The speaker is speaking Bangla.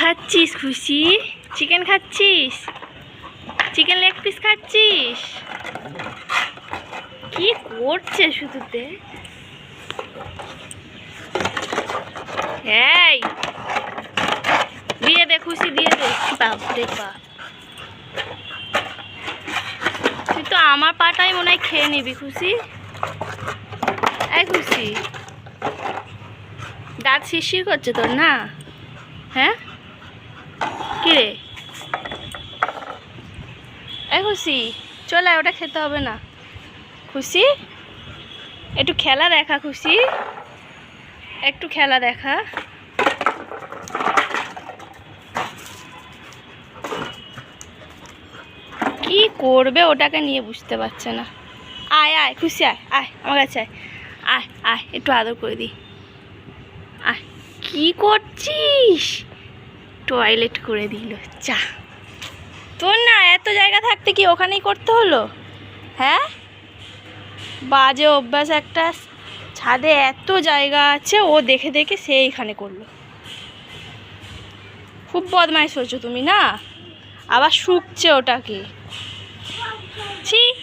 খাচ্ছিস খুশি? চিকেন খাচ্ছিস? চিকেন লেগ পিস খাচ্ছিস? কি করছে শুধুতে? এই! দিয়ে দে খুশি, দিয়ে দে। বাপরে বাপ। তুই তো আমার পাটাই মনে হয় খেয়ে নিবি খুশি। এই খুশি। দাঁত শিরশির করছে তোর, না? হ্যাঁ? কি রে এই খুশি, চলে ওটা খেতে হবে না। খুশি? একটু খেলা দেখা খুশি। একটু খেলা দেখা। কি করবে ওটাকে নিয়ে বুঝতে পারছে না। আয় আয়, খুশি আয় আয়, আমার কাছে আয়। আয় আয়, একটু আদর করে দিই আয়। কি করছিস? টয়লেট করে দিল, চা। তোর না এত জায়গা থাকতে কি ওখানেই করতে হলো? হ্যাঁ? বাজে অভ্যাস একটা। ছাদে এত জায়গা আছে, ও দেখে দেখে সে এইখানে করল। খুব বদমাইশ হয়েছো তুমি, না? আবার শুকছে ওটাকে। ছি